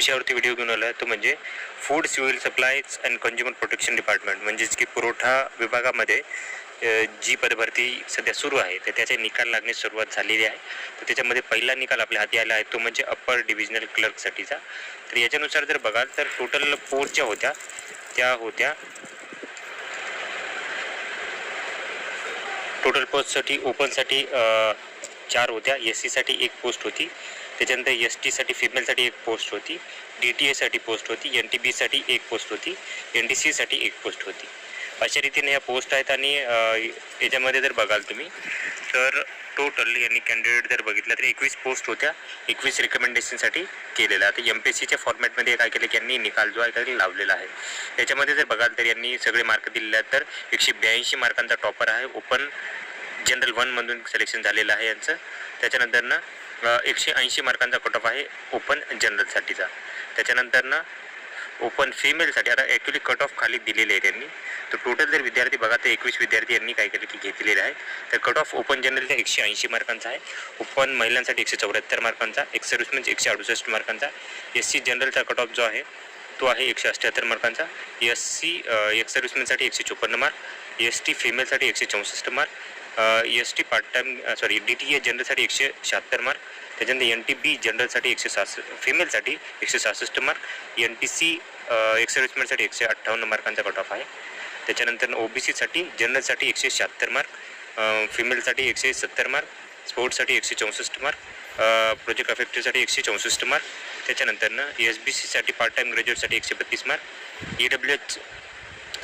विषयावरती व्हिडिओ घेऊन आला तो म्हणजे food civil supplies and consumer protection department म्हणजेच की पुरवठा विभागामध्ये जी पदभरती सध्या सुरू आहे तर त्याचे निकाल लागण्यास सुरुवात झालेली आहे. तर त्याच्यामध्ये पहिला निकाल आपल्या हाती आला आहे तो म्हणजे अप्पर डिव्हिजनल क्लर्कसाठीचा तर याच्यानुसार जर बघाल तर टोटल पोस्ट ज्या होत्या. त्या होत्या. टोटल पोस्टसाठी ओपनसाठी चार होत्या. एस सीसाठी एक पोस्ट होती. त्याच्यानंतर एस टीसाठी फिमेलसाठी एक पोस्ट होती. डी टी एसाठी पोस्ट होती. एन टी बीसाठी एक पोस्ट होती. एन टी सीसाठी एक पोस्ट होती. अशा रीतीने या पोस्ट आहेत आणि याच्यामध्ये जर बघाल तुम्ही तर टोटल यांनी कॅन्डिडेट जर बघितलं तर एकवीस पोस्ट होत्या. एकवीस रिकमेंडेशनसाठी केलेलं आता एम पी एस सीच्या फॉर्मॅटमध्ये काय केलं की यांनी निकाल जो आहे काही लावलेला आहे. याच्यामध्ये जर बघाल तर यांनी सगळे मार्क दिलेले आहेत. तर एकशे ब्याऐंशी मार्कांचा टॉपर आहे. ओपन जनरल वनमधून सिलेक्शन झालेलं आहे यांचं. त्याच्यानंतर ना एकशे ऐंशी मार्कांचा कट ऑफ आहे ओपन जनरलसाठीचा त्याच्यानंतर ना ओपन फिमेलसाठी आता ॲक्च्युली कट ऑफ खाली दिलेले आहे त्यांनी. तर टोटल जर विद्यार्थी बघा तर एकवीस विद्यार्थी यांनी काय केलं की घेतलेले आहे. तर कट ऑफ ओपन जनरलचा एकशे ऐंशी मार्कांचा आहे. ओपन महिलांसाठी एकशे चौऱ्याहत्तर मार्कांचा एक्स सर्व्हिसमेन एकशे अडुसष्ट मार्कांचा. एस सी जनरलचा कट ऑफ जो आहे तो आहे एकशे अठ्ठ्याहत्तर मार्कांचा. एस सी एक्स सर्व्हिसमेनसाठी एकशे चोपन्न मार्क. एस टी फिमेलसाठी एकशे चौसष्ट mark. S T part time sorry D T A जनरलसाठी एकशे शहात्तर मार्क त्याच्यानंतर एन टी बी जनरलसाठी एकशे सहासष्ट फिमेलसाठी एकशे सहासष्ट mark N T C ex सर्व्हिसमेनसाठी एकशे अठ्ठावन्न मार्कांचा कट ऑफ आहे. त्याच्यानंतर ओ बी सीसाठी जनरलसाठी एकशे शहात्तर मार्क फिमेलसाठी एकशे सत्तर मार्क स्पोर्ट्ससाठी एकशे चौसष्ट मार्क प्रोजेक्ट अफेक्टिव्हसाठी एकशे चौसष्ट मार्क त्याच्यानंतरनं एस बी सीसाठी पार्ट टाईम ग्रॅज्युएटसाठी एकशे बत्तीस मार्क ई डब्ल्यू एच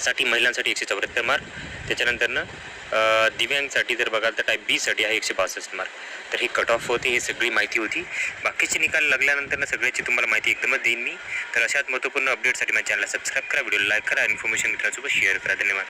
साठी महिलांसाठी एकशे चौऱ्याहत्तर मार्क त्याच्यानंतरनं दिव्यांगसाठी जर बघाल तर टाईप बीसाठी आहे एकशे बासष्ट मार्क तर ही कट ऑफ होती ही सगळी माहिती होती. बाकीचे निकाल लागल्यानंतर ना सगळ्याची तुम्हाला माहिती एकदमच देईन मी. तर अशाच महत्त्वपूर्ण अपडेटसाठी माझ्या चॅनलला सबस्क्राईब करा व्हिडिओ लाईक करा इन्फॉर्मेशन मित्रांसोबत शेअर करा. धन्यवाद.